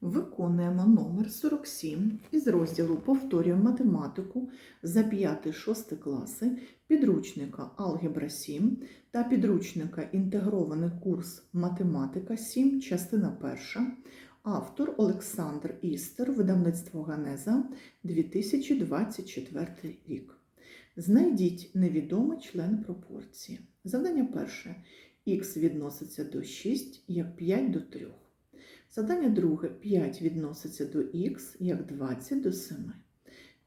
Виконуємо номер 47 із розділу Повторюємо математику за 5-6 класи підручника Алгебра 7 та підручника Інтегрований курс Математика 7, частина 1. Автор Олександр Істер, видавництво Ганеза 2024 рік. Знайдіть невідомий член пропорції. Завдання перше. Х відноситься до 6 як 5 до 3. Завдання друге 5 відноситься до х як 20 до 7.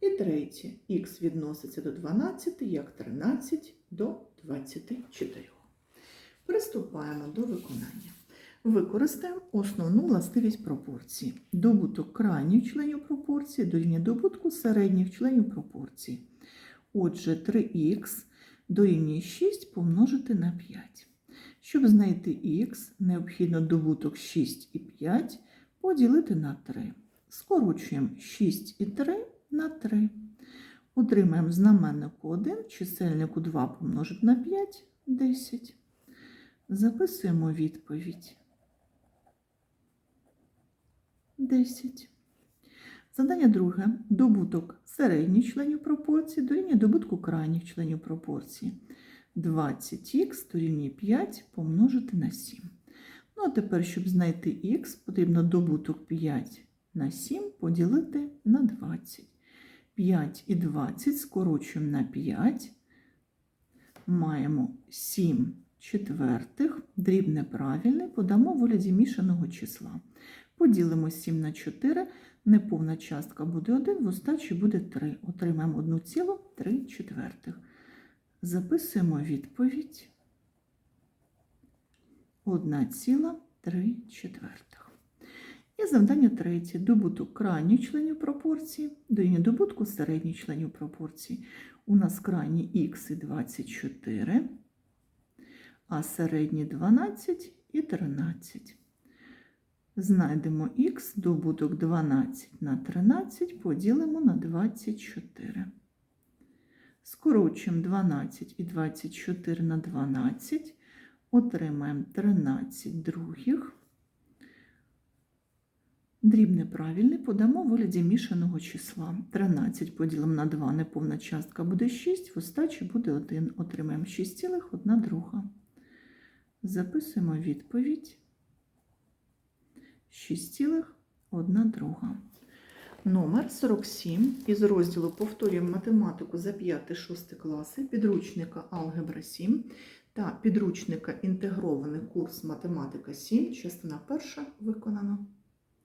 І третє х відноситься до 12 як 13 до 24. Приступаємо до виконання. Використаємо основну властивість пропорції. Добуток крайніх членів пропорції дорівнює добутку середніх членів пропорції. Отже, 3х дорівнює 6 помножити на 5. Щоб знайти х, необхідно добуток 6 і 5 поділити на 3. Скорочуємо 6 і 3 на 3. Отримаємо знаменнику 1, чисельнику 2 помножити на 5 10. Записуємо відповідь. 10. Задання друге. Добуток середніх членів пропорції дорівнює добутку крайніх членів пропорції. 20х дорівнює 5 помножити на 7. Ну, а тепер, щоб знайти х, потрібно добуток 5 на 7 поділити на 20. 5 і 20 скорочуємо на 5. Маємо 7 четвертих, дріб неправильний, подамо в вигляді мішаного числа. Поділимо 7 на 4, неповна частка буде 1, в остачі буде 3. Отримаємо 1,3 четвертих. Записуємо відповідь 1,3 четвертих. І завдання третє. Добуток крайніх членів пропорції дорівнює добутку середніх членів пропорції. У нас крайні і 24, а середні 12 і 13. Знайдемо х, добуток 12 на 13 поділимо на 24. Скорочуємо 12 і 24 на 12, отримаємо 13 других. Дріб неправильний подамо в вигляді мішаного числа. 13 поділимо на 2, неповна частка буде 6, в остачі буде 1. Отримаємо 6,1 друга. Записуємо відповідь 6,1 друга. Номер 47 із розділу Повторюємо математику за 5-6 класи. Підручника Алгебра 7 та підручника Інтегрований курс Математика 7, частина 1 виконано.